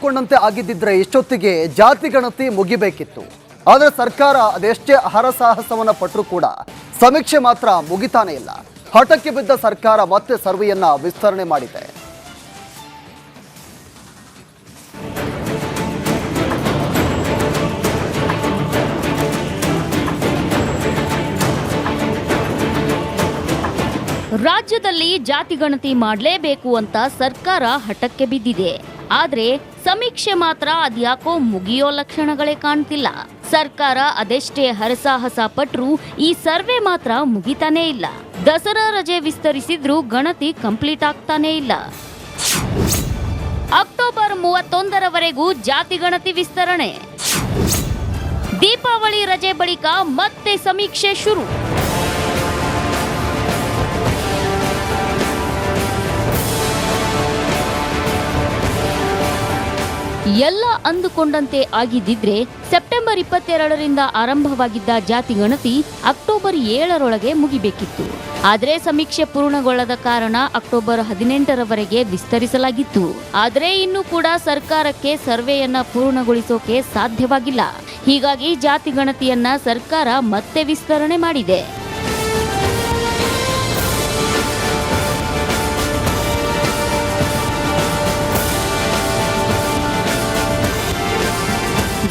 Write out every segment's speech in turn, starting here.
ಅಂದುಕೊಂಡಂತೆ ಆಗಿದ್ದಿದ್ರೆ ಇಷ್ಟೊತ್ತಿಗೆ ಜಾತಿ ಗಣತಿ ಮುಗಿಬೇಕಿತ್ತು. ಆದರೆ ಸರ್ಕಾರ ಅದೆಷ್ಟೇ ಹರಸಾಹಸವನ್ನ ಪಟ್ಟರೂ ಕೂಡ ಸಮೀಕ್ಷೆ ಮಾತ್ರ ಮುಗಿತಾನೇ ಇಲ್ಲ. ಹಠಕ್ಕೆ ಬಿದ್ದ ಸರ್ಕಾರ ಮತ್ತೆ ಸರ್ವೆಯನ್ನ ವಿಸ್ತರಣೆ ಮಾಡಿದೆ. ರಾಜ್ಯದಲ್ಲಿ ಜಾತಿ ಗಣತಿ ಮಾಡಲೇಬೇಕು ಅಂತ ಸರ್ಕಾರ ಹಠಕ್ಕೆ ಬಿದ್ದಿದೆ. ಆದ್ರೆ ಸಮೀಕ್ಷೆ ಮಾತ್ರ ಅದ್ಯಾಕೋ ಮುಗಿಯೋ ಲಕ್ಷಣಗಳೇ ಕಾಣ್ತಿಲ್ಲ. ಸರ್ಕಾರ ಅದೆಷ್ಟೇ ಹರಸಾಹಸ ಪಟ್ರು ಈ ಸರ್ವೆ ಮಾತ್ರ ಮುಗಿತಾನೇ ಇಲ್ಲ. ದಸರಾ ರಜೆ ವಿಸ್ತರಿಸಿದ್ರೂ ಗಣತಿ ಕಂಪ್ಲೀಟ್ ಆಗ್ತಾನೇ ಇಲ್ಲ. ಅಕ್ಟೋಬರ್ ಮೂವತ್ತೊಂದರವರೆಗೂ ಜಾತಿ ಗಣತಿ ವಿಸ್ತರಣೆ. ದೀಪಾವಳಿ ರಜೆ ಬಳಿಕ ಮತ್ತೆ ಸಮೀಕ್ಷೆ ಶುರು. ಎಲ್ಲ ಅಂದುಕೊಂಡಂತೆ ಆಗಿದ್ದಿದ್ರೆ ಸೆಪ್ಟೆಂಬರ್ ಇಪ್ಪತ್ತೆರಡರಿಂದ ಆರಂಭವಾಗಿದ್ದ ಜಾತಿ ಗಣತಿ ಅಕ್ಟೋಬರ್ ಏಳರೊಳಗೆ ಮುಗಿಬೇಕಿತ್ತು. ಆದರೆ ಸಮೀಕ್ಷೆ ಪೂರ್ಣಗೊಳ್ಳದ ಕಾರಣ ಅಕ್ಟೋಬರ್ ಹದಿನೆಂಟರವರೆಗೆ ವಿಸ್ತರಿಸಲಾಗಿತ್ತು. ಆದರೆ ಇನ್ನೂ ಕೂಡ ಸರ್ಕಾರಕ್ಕೆ ಸರ್ವೆಯನ್ನ ಪೂರ್ಣಗೊಳಿಸೋಕೆ ಸಾಧ್ಯವಾಗಿಲ್ಲ. ಹೀಗಾಗಿ ಜಾತಿ ಗಣತಿಯನ್ನ ಸರ್ಕಾರ ಮತ್ತೆ ವಿಸ್ತರಣೆ ಮಾಡಿದೆ.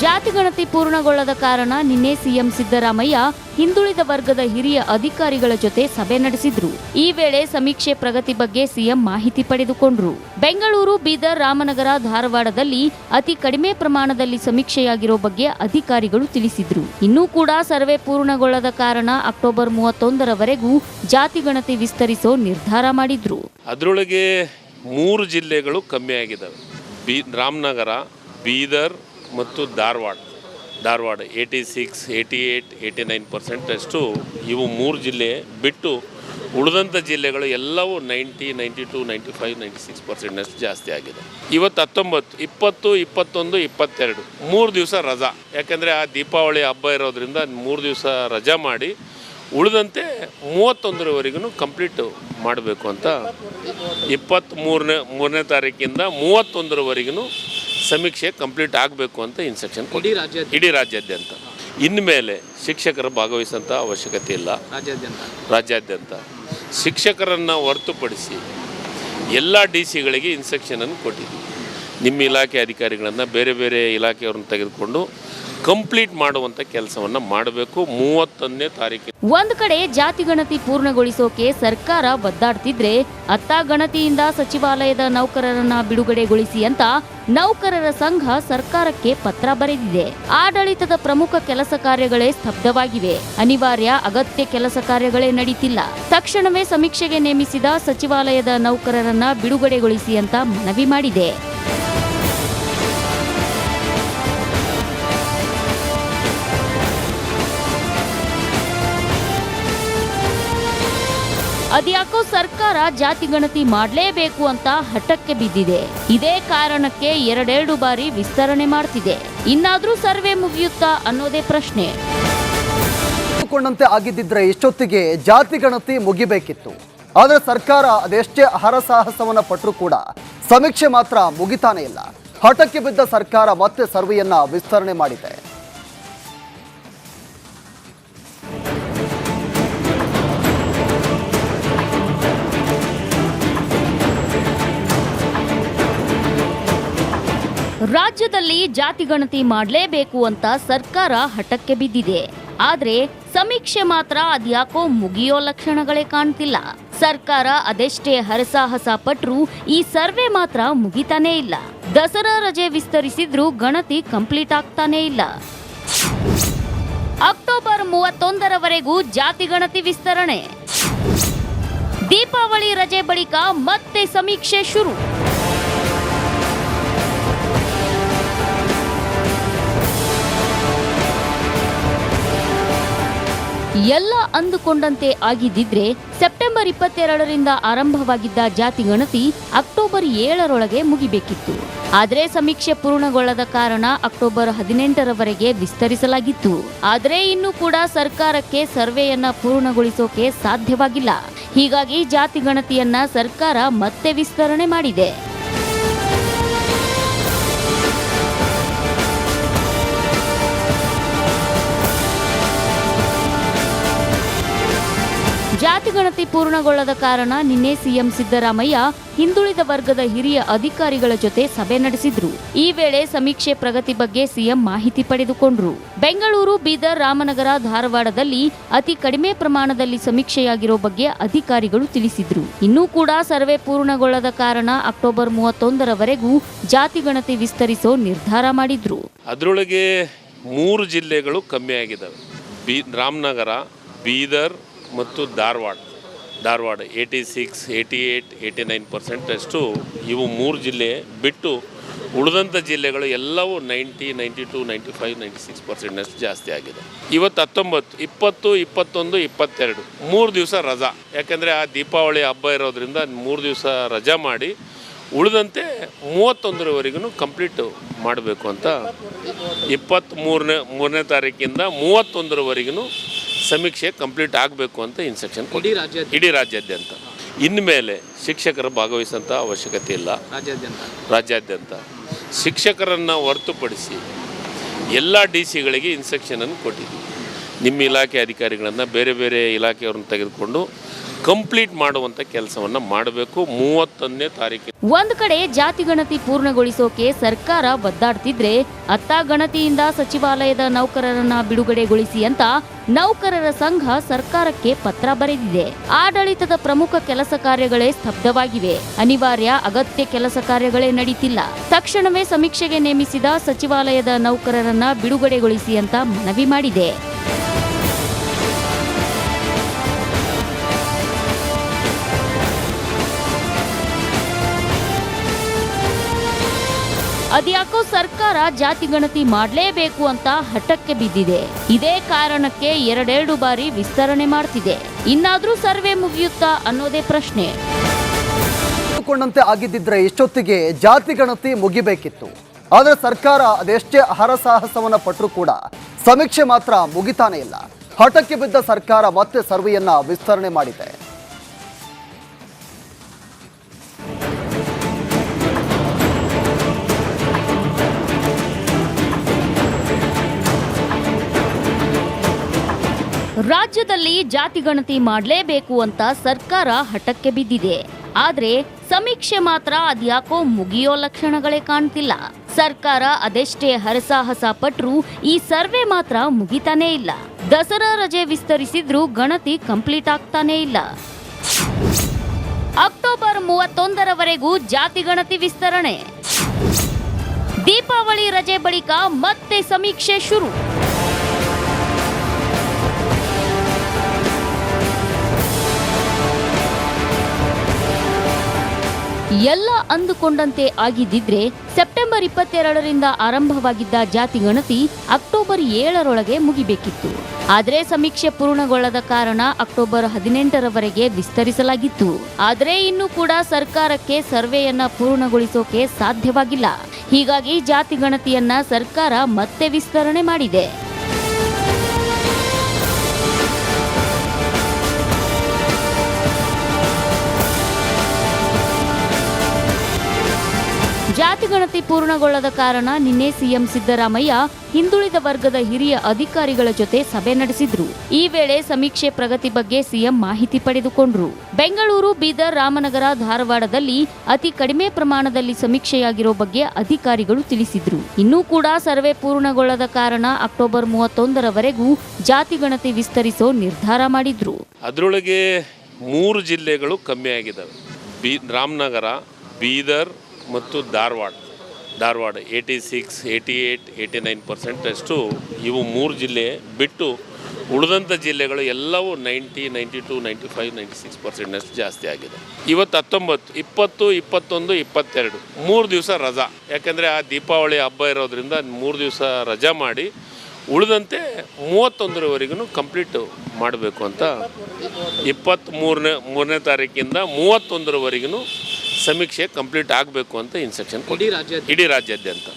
ಜಾತಿ ಗಣತಿ ಪೂರ್ಣಗೊಳ್ಳದ ಕಾರಣ ನಿನ್ನೆ ಸಿಎಂ ಸಿದ್ದರಾಮಯ್ಯ ಹಿಂದುಳಿದ ವರ್ಗದ ಹಿರಿಯ ಅಧಿಕಾರಿಗಳ ಜೊತೆ ಸಭೆ ನಡೆಸಿದ್ರು. ಈ ವೇಳೆ ಸಮೀಕ್ಷೆ ಪ್ರಗತಿ ಬಗ್ಗೆ ಸಿಎಂ ಮಾಹಿತಿ ಪಡೆದುಕೊಂಡ್ರು. ಬೆಂಗಳೂರು, ಬೀದರ್, ರಾಮನಗರ, ಧಾರವಾಡದಲ್ಲಿ ಅತಿ ಕಡಿಮೆ ಪ್ರಮಾಣದಲ್ಲಿ ಸಮೀಕ್ಷೆಯಾಗಿರೋ ಬಗ್ಗೆ ಅಧಿಕಾರಿಗಳು ತಿಳಿಸಿದ್ರು. ಇನ್ನೂ ಕೂಡ ಸರ್ವೆ ಪೂರ್ಣಗೊಳ್ಳದ ಕಾರಣ ಅಕ್ಟೋಬರ್ ಮೂವತ್ತೊಂದರವರೆಗೂ ಜಾತಿ ಗಣತಿ ವಿಸ್ತರಿಸೋ ನಿರ್ಧಾರ ಮಾಡಿದ್ರು. ಅದರೊಳಗೆ ಮೂರು ಜಿಲ್ಲೆಗಳು ಕಮ್ಮಿ ಆಗಿದ್ದಾವೆ ರಾಮನಗರ, ಬೀದರ್ ಮತ್ತು Dharwad Dharwad eighty six eighty eight eighty nine ಪರ್ಸೆಂಟಷ್ಟು ಇವು ಮೂರು ಜಿಲ್ಲೆ ಬಿಟ್ಟು ಉಳಿದಂಥ ಜಿಲ್ಲೆಗಳು ಎಲ್ಲವೂ ninety ninety two ninety five ninety six ಪರ್ಸೆಂಟ್ನಷ್ಟು ಜಾಸ್ತಿ ಆಗಿದೆ. ಇವತ್ತು ಹತ್ತೊಂಬತ್ತು, ಇಪ್ಪತ್ತು, ಇಪ್ಪತ್ತೊಂದು, ಇಪ್ಪತ್ತೆರಡು, ಮೂರು ದಿವಸ ರಜಾ. ಯಾಕೆಂದರೆ ಆ ದೀಪಾವಳಿ ಹಬ್ಬ ಇರೋದ್ರಿಂದ ಮೂರು ದಿವಸ ರಜಾ ಮಾಡಿ ಉಳಿದಂತೆ ಮೂವತ್ತೊಂದರವರೆಗೂ ಕಂಪ್ಲೀಟ್ ಮಾಡಬೇಕು ಅಂತ ಇಪ್ಪತ್ತ್ಮೂರನೇ, ಮೂರನೇ ತಾರೀಕಿಂದ ಮೂವತ್ತೊಂದರವರೆಗೂ ಸಮೀಕ್ಷೆ ಕಂಪ್ಲೀಟ್ ಆಗಬೇಕು ಅಂತ ಇನ್ಸ್ಟ್ರಕ್ಷನ್ ಕೊಡಿ ಇಡೀ ರಾಜ್ಯಾದ್ಯಂತ? ಇನ್ಮೇಲೆ ಶಿಕ್ಷಕರು ಭಾಗವಹಿಸುವಂಥ ಅವಶ್ಯಕತೆ ಇಲ್ಲ. ರಾಜ್ಯಾದ್ಯಂತ? ರಾಜ್ಯಾದ್ಯಂತ. ಶಿಕ್ಷಕರನ್ನು ಹೊರತುಪಡಿಸಿ ಎಲ್ಲ ಡಿ ಸಿಗಳಿಗೆ ಇನ್ಸ್ಟ್ರಕ್ಷನನ್ನು ಕೊಟ್ಟಿದ್ದೀವಿ. ನಿಮ್ಮ ಇಲಾಖೆ ಅಧಿಕಾರಿಗಳನ್ನು ಬೇರೆ ಬೇರೆ ಇಲಾಖೆಯವ್ರನ್ನ ತೆಗೆದುಕೊಂಡು ಕಂಪ್ಲೀಟ್ ಮಾಡುವಂಥ ಕೆಲಸವನ್ನ ಮಾಡಬೇಕು. ಮೂವತ್ತೊಂದನೇ ತಾರೀಕು ಒಂದ್ ಕಡೆ ಜಾತಿ ಗಣತಿ ಪೂರ್ಣಗೊಳಿಸೋಕೆ ಸರ್ಕಾರ ಒದ್ದಾಡ್ತಿದ್ರೆ ಅತ್ತ ಗಣತಿಯಿಂದ ಸಚಿವಾಲಯದ ನೌಕರರನ್ನ ಬಿಡುಗಡೆಗೊಳಿಸಿ ಅಂತ ನೌಕರರ ಸಂಘ ಸರ್ಕಾರಕ್ಕೆ ಪತ್ರ ಬರೆದಿದೆ. ಆಡಳಿತದ ಪ್ರಮುಖ ಕೆಲಸ ಕಾರ್ಯಗಳೇ ಸ್ತಬ್ಧವಾಗಿವೆ. ಅನಿವಾರ್ಯ ಅಗತ್ಯ ಕೆಲಸ ಕಾರ್ಯಗಳೇ ನಡೀತಿಲ್ಲ. ತಕ್ಷಣವೇ ಸಮೀಕ್ಷೆಗೆ ನೇಮಿಸಿದ ಸಚಿವಾಲಯದ ನೌಕರರನ್ನ ಬಿಡುಗಡೆಗೊಳಿಸಿ ಅಂತ ಮನವಿ ಮಾಡಿದೆ. ಅದ್ಯಾಕೋ ಸರ್ಕಾರ ಜಾತಿ ಗಣತಿ ಮಾಡಲೇಬೇಕು ಅಂತ ಹಠಕ್ಕೆ ಬಿದ್ದಿದೆ. ಇದೇ ಕಾರಣಕ್ಕೆ ಎರಡೆರಡು ಬಾರಿ ವಿಸ್ತರಣೆ ಮಾಡ್ತಿದೆ. ಇನ್ನಾದ್ರೂ ಸರ್ವೆ ಮುಗಿಯುತ್ತಾ ಅನ್ನೋದೇ ಪ್ರಶ್ನೆ. ಕೊಂಡಂತೆ ಆಗಿದ್ದಿದ್ರೆ ಇಷ್ಟೊತ್ತಿಗೆ ಜಾತಿ ಗಣತಿ ಮುಗಿಬೇಕಿತ್ತು. ಆದರೆ ಸರ್ಕಾರ ಅದೆಷ್ಟೇ ಹರಸಾಹಸವನ್ನ ಪಟ್ಟರೂ ಕೂಡ ಸಮೀಕ್ಷೆ ಮಾತ್ರ ಮುಗಿತಾನೇ ಇಲ್ಲ. ಹಠಕ್ಕೆ ಬಿದ್ದ ಸರ್ಕಾರ ಮತ್ತೆ ಸರ್ವೆಯನ್ನ ವಿಸ್ತರಣೆ ಮಾಡಿದೆ. ರಾಜ್ಯದಲ್ಲಿ ಜಾತಿ ಗಣತಿ ಮಾಡಲೇಬೇಕು ಅಂತ ಸರ್ಕಾರ ಹಠಕ್ಕೆ ಬಿದ್ದಿದೆ. ಆದ್ರೆ ಸಮೀಕ್ಷೆ ಮಾತ್ರ ಅದ್ಯಾಕೋ ಮುಗಿಯೋ ಲಕ್ಷಣಗಳೇ ಕಾಣ್ತಿಲ್ಲ. ಸರ್ಕಾರ ಅದೆಷ್ಟೇ ಹರಸಾಹಸ ಪಟ್ರು ಈ ಸರ್ವೆ ಮಾತ್ರ ಮುಗಿತಾನೇ ಇಲ್ಲ. ದಸರಾ ರಜೆ ವಿಸ್ತರಿಸಿದ್ರೂ ಗಣತಿ ಕಂಪ್ಲೀಟ್ ಆಗ್ತಾನೇ ಇಲ್ಲ. ಅಕ್ಟೋಬರ್ ಮೂವತ್ತೊಂದರವರೆಗೂ ಜಾತಿ ಗಣತಿ ವಿಸ್ತರಣೆ. ದೀಪಾವಳಿ ರಜೆ ಬಳಿಕ ಮತ್ತೆ ಸಮೀಕ್ಷೆ ಶುರು. ಎಲ್ಲ ಅಂದುಕೊಂಡಂತೆ ಆಗಿದ್ದಿದ್ರೆ ಸೆಪ್ಟೆಂಬರ್ ಇಪ್ಪತ್ತೆರಡರಿಂದ ಆರಂಭವಾಗಿದ್ದ ಜಾತಿ ಗಣತಿ ಅಕ್ಟೋಬರ್ ಏಳರೊಳಗೆ ಮುಗಿಬೇಕಿತ್ತು. ಆದರೆ ಸಮೀಕ್ಷೆ ಪೂರ್ಣಗೊಳ್ಳದ ಕಾರಣ ಅಕ್ಟೋಬರ್ ಹದಿನೆಂಟರವರೆಗೆ ವಿಸ್ತರಿಸಲಾಗಿತ್ತು. ಆದರೆ ಇನ್ನೂ ಕೂಡ ಸರ್ಕಾರಕ್ಕೆ ಸರ್ವೆಯನ್ನ ಪೂರ್ಣಗೊಳಿಸೋಕೆ ಸಾಧ್ಯವಾಗಿಲ್ಲ. ಹೀಗಾಗಿ ಜಾತಿ ಗಣತಿಯನ್ನ ಸರ್ಕಾರ ಮತ್ತೆ ವಿಸ್ತರಣೆ ಮಾಡಿದೆ. ಪೂರ್ಣಗೊಳ್ಳದ ಕಾರಣ ನಿನ್ನೆ ಸಿಎಂ ಸಿದ್ದರಾಮಯ್ಯ ಹಿಂದುಳಿದ ವರ್ಗದ ಹಿರಿಯ ಅಧಿಕಾರಿಗಳ ಜೊತೆ ಸಭೆ ನಡೆಸಿದ್ರು. ಈ ವೇಳೆ ಸಮೀಕ್ಷೆ ಪ್ರಗತಿ ಬಗ್ಗೆ ಸಿಎಂ ಮಾಹಿತಿ ಪಡೆದುಕೊಂಡ್ರು. ಬೆಂಗಳೂರು, ಬೀದರ್, ರಾಮನಗರ, ಧಾರವಾಡದಲ್ಲಿ ಅತಿ ಕಡಿಮೆ ಪ್ರಮಾಣದಲ್ಲಿ ಸಮೀಕ್ಷೆಯಾಗಿರೋ ಬಗ್ಗೆ ಅಧಿಕಾರಿಗಳು ತಿಳಿಸಿದ್ರು. ಇನ್ನೂ ಕೂಡ ಸರ್ವೆ ಪೂರ್ಣಗೊಳ್ಳದ ಕಾರಣ ಅಕ್ಟೋಬರ್ ಮೂವತ್ತೊಂದರವರೆಗೂ ಜಾತಿ ಗಣತಿ ವಿಸ್ತರಿಸೋ ನಿರ್ಧಾರ ಮಾಡಿದ್ರು. ಅದರೊಳಗೆ ಮೂರು ಜಿಲ್ಲೆಗಳು ಕಮ್ಮಿ ಆಗಿದ್ದಾವೆ ರಾಮನಗರ, ಬೀದರ್ ಮತ್ತು Dharwad. Dharwad eighty six eighty eight eighty nine ಪರ್ಸೆಂಟಷ್ಟು ಇವು ಮೂರು ಜಿಲ್ಲೆ ಬಿಟ್ಟು ಉಳಿದಂಥ ಜಿಲ್ಲೆಗಳು ಎಲ್ಲವೂ ninety ninety two ninety five ninety six ಪರ್ಸೆಂಟ್ನಷ್ಟು ಜಾಸ್ತಿ ಆಗಿದೆ. ಇವತ್ತು ಹತ್ತೊಂಬತ್ತು, ಇಪ್ಪತ್ತು, ಇಪ್ಪತ್ತೊಂದು, ಇಪ್ಪತ್ತೆರಡು, ಮೂರು ದಿವಸ ರಜಾ. ಯಾಕೆಂದರೆ ಆ ದೀಪಾವಳಿ ಹಬ್ಬ ಇರೋದ್ರಿಂದ ಮೂರು ದಿವಸ ರಜಾ ಮಾಡಿ ಉಳಿದಂತೆ ಮೂವತ್ತೊಂದರವರೆಗೂ ಕಂಪ್ಲೀಟ್ ಮಾಡಬೇಕು ಅಂತ ಇಪ್ಪತ್ತ್ಮೂರನೇ, ಮೂರನೇ ತಾರೀಕಿಂದ ಮೂವತ್ತೊಂದರವರೆಗೂ ಸಮೀಕ್ಷೆ ಕಂಪ್ಲೀಟ್ ಆಗಬೇಕು ಅಂತ ಇನ್ಸ್ಟ್ರಕ್ಷನ್ ಇಡೀ ರಾಜ್ಯ ಇಡೀ ರಾಜ್ಯಾದ್ಯಂತ. ಇನ್ಮೇಲೆ ಶಿಕ್ಷಕರು ಭಾಗವಹಿಸುವಂಥ ಅವಶ್ಯಕತೆ ಇಲ್ಲ. ರಾಜ್ಯಾದ್ಯಂತ? ರಾಜ್ಯಾದ್ಯಂತ. ಶಿಕ್ಷಕರನ್ನು ಹೊರತುಪಡಿಸಿ ಎಲ್ಲ ಡಿ ಸಿಗಳಿಗೆ ಇನ್ಸ್ಟ್ರಕ್ಷನನ್ನು ಕೊಟ್ಟಿದ್ದೀವಿ. ನಿಮ್ಮ ಇಲಾಖೆ ಅಧಿಕಾರಿಗಳನ್ನು ಬೇರೆ ಬೇರೆ ಇಲಾಖೆಯವ್ರನ್ನ ತೆಗೆದುಕೊಂಡು ಕಂಪ್ಲೀಟ್ ಮಾಡುವಂಥ ಕೆಲಸವನ್ನ ಮಾಡಬೇಕು. ಮೂವತ್ತೊಂದನೇ ತಾರೀಕು ಒಂದ್ ಕಡೆ ಜಾತಿ ಗಣತಿ ಪೂರ್ಣಗೊಳಿಸೋಕೆ ಸರ್ಕಾರ ಒದ್ದಾಡ್ತಿದ್ರೆ ಅತ್ತ ಗಣತಿಯಿಂದ ಸಚಿವಾಲಯದ ನೌಕರರನ್ನ ಬಿಡುಗಡೆಗೊಳಿಸಿ ಅಂತ ನೌಕರರ ಸಂಘ ಸರ್ಕಾರಕ್ಕೆ ಪತ್ರ ಬರೆದಿದೆ. ಆಡಳಿತದ ಪ್ರಮುಖ ಕೆಲಸ ಕಾರ್ಯಗಳೇ ಸ್ತಬ್ಧವಾಗಿವೆ. ಅನಿವಾರ್ಯ ಅಗತ್ಯ ಕೆಲಸ ಕಾರ್ಯಗಳೇ ನಡೀತಿಲ್ಲ. ತಕ್ಷಣವೇ ಸಮೀಕ್ಷೆಗೆ ನೇಮಿಸಿದ ಸಚಿವಾಲಯದ ನೌಕರರನ್ನ ಬಿಡುಗಡೆಗೊಳಿಸಿ ಅಂತ ಮನವಿ ಮಾಡಿದೆ. ಅದ್ಯಾಕೋ ಸರ್ಕಾರ ಜಾತಿ ಗಣತಿ ಮಾಡಲೇಬೇಕು ಅಂತ ಹಠಕ್ಕೆ ಬಿದ್ದಿದೆ. ಇದೇ ಕಾರಣಕ್ಕೆ ಎರಡೆರಡು ಬಾರಿ ವಿಸ್ತರಣೆ ಮಾಡ್ತಿದೆ. ಇನ್ನಾದ್ರೂ ಸರ್ವೆ ಮುಗಿಯುತ್ತಾ ಅನ್ನೋದೇ ಪ್ರಶ್ನೆ. ಕೊಂಡಂತೆ ಆಗಿದ್ದಿದ್ರೆ ಇಷ್ಟೊತ್ತಿಗೆ ಜಾತಿ ಗಣತಿ ಮುಗಿಬೇಕಿತ್ತು. ಆದರೆ ಸರ್ಕಾರ ಅದೆಷ್ಟೇ ಹರಸಾಹಸವನ್ನ ಪಟ್ಟರೂ ಕೂಡ ಸಮೀಕ್ಷೆ ಮಾತ್ರ ಮುಗಿತಾನೇ ಇಲ್ಲ. ಹಠಕ್ಕೆ ಬಿದ್ದ ಸರ್ಕಾರ ಮತ್ತೆ ಸರ್ವೆಯನ್ನ ವಿಸ್ತರಣೆ ಮಾಡಿದೆ. ರಾಜ್ಯದಲ್ಲಿ ಜಾತಿ ಗಣತಿ ಮಾಡಲೇಬೇಕು ಅಂತ ಸರ್ಕಾರ ಹಠಕ್ಕೆ ಬಿದ್ದಿದೆ. ಆದ್ರೆ ಸಮೀಕ್ಷೆ ಮಾತ್ರ ಅದ್ಯಾಕೋ ಮುಗಿಯೋ ಲಕ್ಷಣಗಳೇ ಕಾಣ್ತಿಲ್ಲ. ಸರ್ಕಾರ ಅದೆಷ್ಟೇ ಹರಸಾಹಸ ಪಟ್ರು ಈ ಸರ್ವೆ ಮಾತ್ರ ಮುಗಿತಾನೇ ಇಲ್ಲ. ದಸರಾ ರಜೆ ವಿಸ್ತರಿಸಿದ್ರೂ ಗಣತಿ ಕಂಪ್ಲೀಟ್ ಆಗ್ತಾನೇ ಇಲ್ಲ. ಅಕ್ಟೋಬರ್ ಮೂವತ್ತೊಂದರವರೆಗೂ ಜಾತಿ ಗಣತಿ ವಿಸ್ತರಣೆ. ದೀಪಾವಳಿ ರಜೆ ಬಳಿಕ ಮತ್ತೆ ಸಮೀಕ್ಷೆ ಶುರು. ಎಲ್ಲ ಅಂದುಕೊಂಡಂತೆ ಆಗಿದ್ದಿದ್ರೆ ಸೆಪ್ಟೆಂಬರ್ ಇಪ್ಪತ್ತೆರಡರಿಂದ ಆರಂಭವಾಗಿದ್ದ ಜಾತಿ ಗಣತಿ ಅಕ್ಟೋಬರ್ ಏಳರೊಳಗೆ ಮುಗಿಬೇಕಿತ್ತು. ಆದರೆ ಸಮೀಕ್ಷೆ ಪೂರ್ಣಗೊಳ್ಳದ ಕಾರಣ ಅಕ್ಟೋಬರ್ ಹದಿನೆಂಟರವರೆಗೆ ವಿಸ್ತರಿಸಲಾಗಿತ್ತು. ಆದರೆ ಇನ್ನೂ ಕೂಡ ಸರ್ಕಾರಕ್ಕೆ ಸರ್ವೆಯನ್ನ ಪೂರ್ಣಗೊಳಿಸೋಕೆ ಸಾಧ್ಯವಾಗಿಲ್ಲ. ಹೀಗಾಗಿ ಜಾತಿ ಗಣತಿಯನ್ನ ಸರ್ಕಾರ ಮತ್ತೆ ವಿಸ್ತರಣೆ ಮಾಡಿದೆ. ಜಾತಿ ಗಣತಿ ಪೂರ್ಣಗೊಳ್ಳದ ಕಾರಣ ನಿನ್ನೆ ಸಿಎಂ ಸಿದ್ದರಾಮಯ್ಯ ಹಿಂದುಳಿದ ವರ್ಗದ ಹಿರಿಯ ಅಧಿಕಾರಿಗಳ ಜೊತೆ ಸಭೆ ನಡೆಸಿದ್ರು. ಈ ವೇಳೆ ಸಮೀಕ್ಷೆ ಪ್ರಗತಿ ಬಗ್ಗೆ ಸಿಎಂ ಮಾಹಿತಿ ಪಡೆದುಕೊಂಡ್ರು. ಬೆಂಗಳೂರು, ಬೀದರ್, ರಾಮನಗರ, ಧಾರವಾಡದಲ್ಲಿ ಅತಿ ಕಡಿಮೆ ಪ್ರಮಾಣದಲ್ಲಿ ಸಮೀಕ್ಷೆಯಾಗಿರೋ ಬಗ್ಗೆ ಅಧಿಕಾರಿಗಳು ತಿಳಿಸಿದ್ರು. ಇನ್ನೂ ಕೂಡ ಸರ್ವೆ ಪೂರ್ಣಗೊಳ್ಳದ ಕಾರಣ ಅಕ್ಟೋಬರ್ ಮೂವತ್ತೊಂದರವರೆಗೂ ಜಾತಿ ಗಣತಿ ವಿಸ್ತರಿಸೋ ನಿರ್ಧಾರ ಮಾಡಿದ್ರು. ಅದರೊಳಗೆ ಮೂರು ಜಿಲ್ಲೆಗಳು ಕಮ್ಮಿ ಆಗಿದ್ದಾವೆ ರಾಮನಗರ, ಬೀದರ್ ಮತ್ತು Dharwad Dharwad eighty six eighty eight eighty nine ಪರ್ಸೆಂಟಷ್ಟು ಇವು ಮೂರು ಜಿಲ್ಲೆ ಬಿಟ್ಟು ಉಳಿದಂಥ ಜಿಲ್ಲೆಗಳು ಎಲ್ಲವೂ ninety ninety two ninety five ninety six ಪರ್ಸೆಂಟ್ನಷ್ಟು ಜಾಸ್ತಿ ಆಗಿದೆ. ಇವತ್ತು ಹತ್ತೊಂಬತ್ತು, ಇಪ್ಪತ್ತು, ಇಪ್ಪತ್ತೊಂದು, ಇಪ್ಪತ್ತೆರಡು, ಮೂರು ದಿವಸ ರಜಾ. ಯಾಕೆಂದರೆ ಆ ದೀಪಾವಳಿ ಹಬ್ಬ ಇರೋದ್ರಿಂದ ಮೂರು ದಿವಸ ರಜಾ ಮಾಡಿ ಉಳಿದಂತೆ ಮೂವತ್ತೊಂದರವರೆಗೂ ಕಂಪ್ಲೀಟ್ ಮಾಡಬೇಕು ಅಂತ ಇಪ್ಪತ್ತ್ಮೂರನೇ, ಮೂರನೇ ತಾರೀಕಿಂದ ಮೂವತ್ತೊಂದರವರೆಗೂ ಸಮೀಕ್ಷೆ ಕಂಪ್ಲೀಟ್ ಆಗಬೇಕು ಅಂತ ಇನ್ಸ್ಟ್ರಕ್ಷನ್ ಇಡೀ ರಾಜ್ಯ ಇಡೀ ರಾಜ್ಯಾದ್ಯಂತ.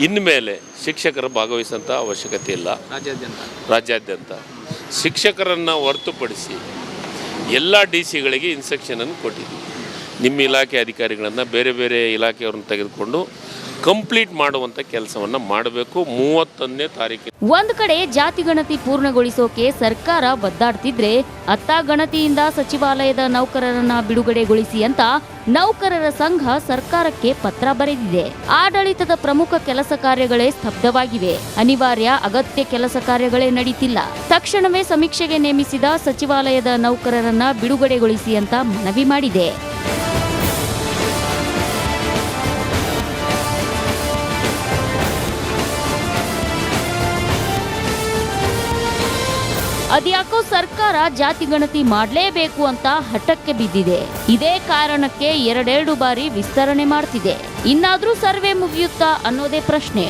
ಇನ್ಮೇಲೆ ಶಿಕ್ಷಕರು ಭಾಗವಹಿಸುವಂಥ ಅವಶ್ಯಕತೆ ಇಲ್ಲ. ರಾಜ್ಯಾದ್ಯಂತ? ರಾಜ್ಯಾದ್ಯಂತ. ಶಿಕ್ಷಕರನ್ನು ಹೊರತುಪಡಿಸಿ ಎಲ್ಲ ಡಿ ಸಿಗಳಿಗೆ ಇನ್ಸ್ಟ್ರಕ್ಷನನ್ನು ಕೊಟ್ಟಿದ್ದೀವಿ. ನಿಮ್ಮ ಇಲಾಖೆ ಅಧಿಕಾರಿಗಳನ್ನು ಬೇರೆ ಬೇರೆ ಇಲಾಖೆಯವ್ರನ್ನ ತೆಗೆದುಕೊಂಡು ಕಂಪ್ಲೀಟ್ ಮಾಡುವಂತ ಕೆಲಸವನ್ನ ಮಾಡಬೇಕು. ಮೂವತ್ತನೇ ತಾರೀಕು ಒಂದ್ ಕಡೆ ಜಾತಿ ಗಣತಿ ಪೂರ್ಣಗೊಳಿಸೋಕೆ ಸರ್ಕಾರ ಬದ್ದಾಡ್ತಿದ್ರೆ ಅತ್ತ ಗಣತಿಯಿಂದ ಸಚಿವಾಲಯದ ನೌಕರರನ್ನ ಬಿಡುಗಡೆಗೊಳಿಸಿ ಅಂತ ನೌಕರರ ಸಂಘ ಸರ್ಕಾರಕ್ಕೆ ಪತ್ರ ಬರೆದಿದೆ. ಆಡಳಿತದ ಪ್ರಮುಖ ಕೆಲಸ ಕಾರ್ಯಗಳೇ ಸ್ತಬ್ಧವಾಗಿವೆ. ಅನಿವಾರ್ಯ ಅಗತ್ಯ ಕೆಲಸ ಕಾರ್ಯಗಳೇ ನಡೀತಿಲ್ಲ. ತಕ್ಷಣವೇ ಸಮೀಕ್ಷೆಗೆ ನೇಮಿಸಿದ ಸಚಿವಾಲಯದ ನೌಕರರನ್ನ ಬಿಡುಗಡೆಗೊಳಿಸಿ ಅಂತ ಮನವಿ ಮಾಡಿದೆ. ಅದ್ಯಾಕೋ ಸರ್ಕಾರ ಜಾತಿ ಗಣತಿ ಮಾಡಲೇಬೇಕು ಅಂತ ಹಠಕ್ಕೆ ಬಿದ್ದಿದೆ. ಇದೇ ಕಾರಣಕ್ಕೆ ಎರಡೆರಡು ಬಾರಿ ವಿಸ್ತರಣೆ ಮಾಡ್ತಿದೆ. ಇನ್ನಾದ್ರೂ ಸರ್ವೆ ಮುಗಿಯುತ್ತಾ ಅನ್ನೋದೇ ಪ್ರಶ್ನೆ.